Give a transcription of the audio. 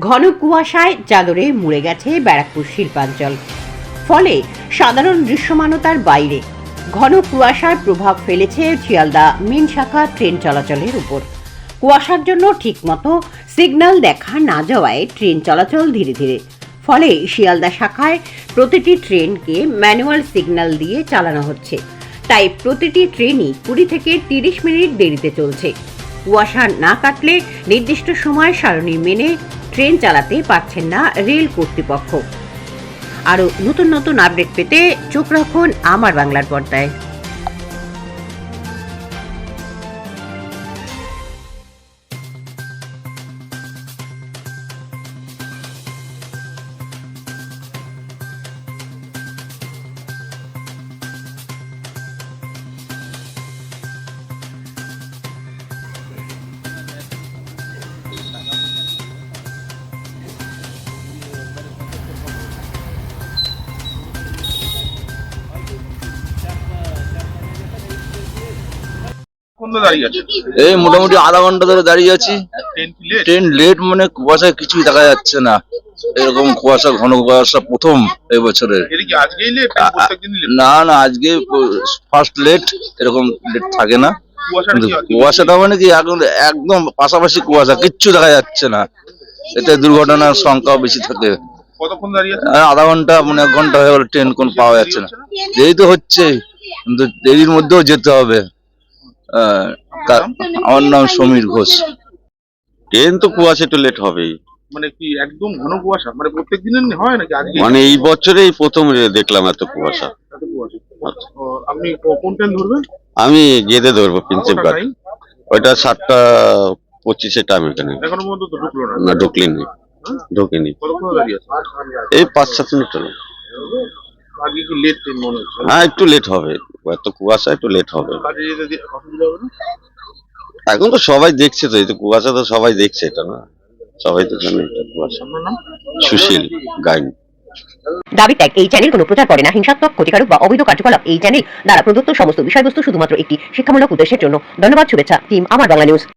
ঘন কুয়াশায় চাদরে মুড়ে গেছে ব্যারাকপুর শিল্পাঞ্চল। ফলে সাধারণ দৃশ্যমানতার বাইরে ঘন কুয়াশার প্রভাব ফেলেছে শিয়ালদা মিন শাখা ট্রেন চলাচলের উপর। কুয়াশার জন্য ঠিকমতো সিগন্যাল দেখা না যাওয়ায় ট্রেন চলাচল ধীরে ধীরে। ফলে শিয়ালদা শাখায় প্রতিটি ট্রেনকে ম্যানুয়াল সিগন্যাল দিয়ে চালানো হচ্ছে। তাই প্রতিটি ট্রেনই কুড়ি থেকে তিরিশ মিনিট দেরিতে চলছে। কুয়াশা না কাটলে নির্দিষ্ট সময় সারণী মেনে ট্রেন চালাতে পারছেন না রেল কর্তৃপক্ষ। আরও নতুন নতুন আপডেট পেতে চোখ রাখুন আমার বাংলার পর্দায়। কোন দাঁড়িয়ে আছে। এই মোটামুটি আধা ঘণ্টা ধরে দাঁড়িয়ে আছি। ট্রেন লেট মানে কুয়াশায় কিছুই দেখা যাচ্ছে না। এরকম কুয়াশা ঘন কুয়াশা প্রথম লেট না না আজকে ফার্স্ট লেট এরকম লেট থাকে না। কুয়াশাটা মানে কি এখন একদম পাশাপাশি কুয়াশা কিচ্ছু দেখা যাচ্ছে না। এতে দুর্ঘটনার সংখ্যাও বেশি থাকে। কতক্ষণ দাঁড়িয়ে আধা ঘণ্টা মানে এক ঘণ্টা হয়ে গেল ট্রেন কোন পাওয়া যাচ্ছে না। দেরি তো হচ্ছে কিন্তু দেরির মধ্যেও যেতে হবে। আমার নাম সমীর ঘোষ। ট্রেন তো কুয়াশা একটু লেট হবেই। মানে কি একদম ঘন কুয়াশা? মানে প্রত্যেক দিনের হয় নাকি আজকে? মানে এই বছরেই প্রথম দেখলাম এত কুয়াশা। কুয়াশা। আপনি কোন ট্রেন ধরবেন? আমি গেদে ধরবো প্রিন্সেপ ঘাট। ওইটা সাতটা পঁচিশে টাইম এখানে। এখনও পর্যন্ত তো ঢুকলো না। না ঢুকলিনি। ঢুকিনি। এই পাঁচ সাত মিনিট হলো। আজকে কি লেট ট্রেন মনে হচ্ছে। হ্যাঁ একটু লেট হবে। এত কুয়াশা একটু লেট হবে। এখন তো সবাই দেখছে তো এই তো কুয়াশা তো সবাই দেখছে এটা না? সবাই তো জানে এটা কুয়াশা। সুশীল গাইন। দাবি ত্যাগ এই চ্যানেল কোনো প্রচার করে না হিংসাত্মক ক্ষতিকারক বা অবৈধ কার্যকলাপ এই চ্যানেল দ্বারা প্রদত্ত সমস্ত বিষয়বস্তু শুধুমাত্র একটি শিক্ষামূলক উদ্দেশ্যের জন্য। ধন্যবাদ শুভেচ্ছা টিম আমার বাংলা নিউজ